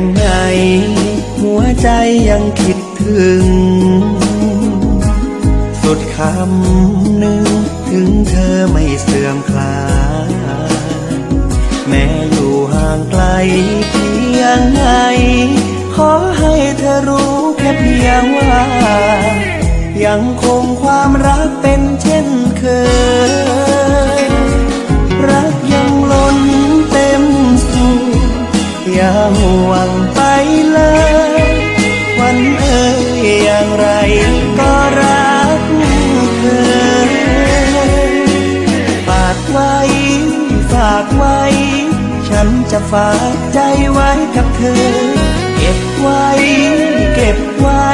งไงหัวใจยังคิดถึง สุดคำหนึ่งถึงเธอไม่เสื่อมคลาย แม้อยู่ห่างไกลเพียงไหน ขอให้เธอรู้แค่เพียงว่า ยังคงความรัก ฉันจะฝากใจไว้กับเธอ เก็บไว้ เก็บไว้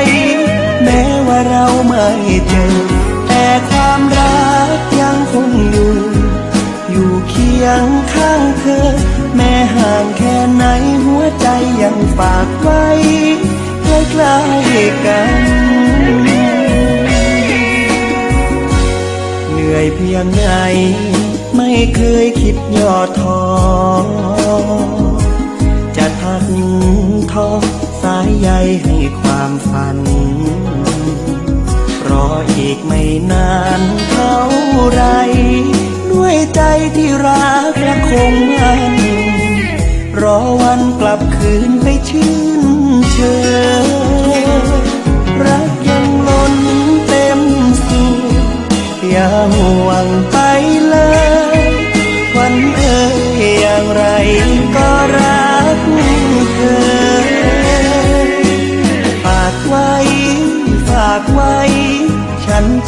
แม้ว่าเราไม่เจอ แต่ความรักยังคงอยู่ อยู่เคียงข้างเธอ แม้ห่างแค่ไหนหัวใจยังฝากไว้ใกล้ๆกันเหนื่อยเพียงไหนไม่เคยคิดย่อท้อ ฝัน รออีกไม่นานเท่าไร ด้วยใจที่รักและคงมันรอวันกลับคืนไปชื่นเชยรักยังล้นเต็มสูอย่าห่วง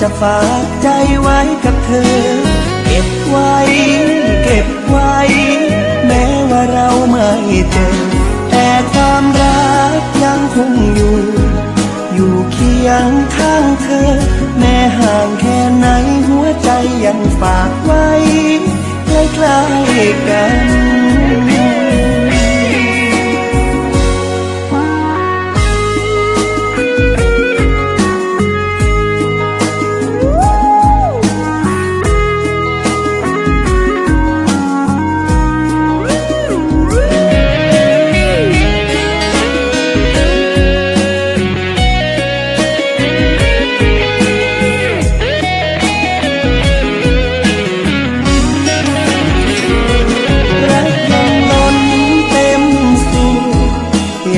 จะฝากใจไว้กับเธอ เก็บไว้ เก็บไว้ แม้ว่าเราไม่เจอแต่ความรักยังคงอยู่ อยู่เคียงข้างเธอ แม้ห่างแค่ไหนหัวใจยังฝากไว้ใกล้ๆกัน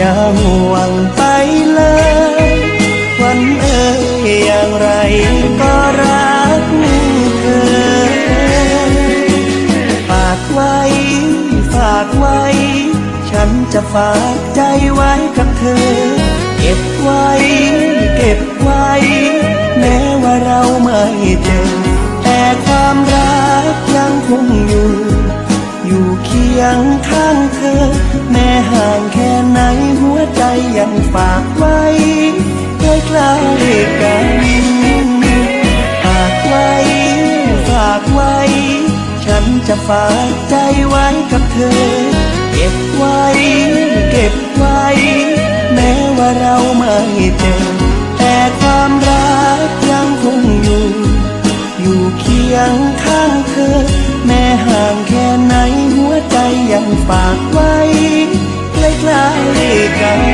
อย่าห่วงไปเลย วันเอ่ยอย่างไรก็รักเธอฝากไว้ ฝากไว้ ฉันจะฝากใจไว้กับเธอ เก็บไว้ เก็บไว้ แม้ว่าเราไม่เจอ ยงข้างเธอ แม้ห่างแค่ไหนหัวใจยังฝากไว้ใกล้ๆกันฝากไว้ ฝากไว้ ฉันจะฝากใจไว้กับเธอ เก็บไว้ เก็บไว้ แม้ว่าเราไม่เจอ แต่ความรักยังคงอยู่ อยู่เคียงข้าง ยังฝากไว้ใกล้ๆกัน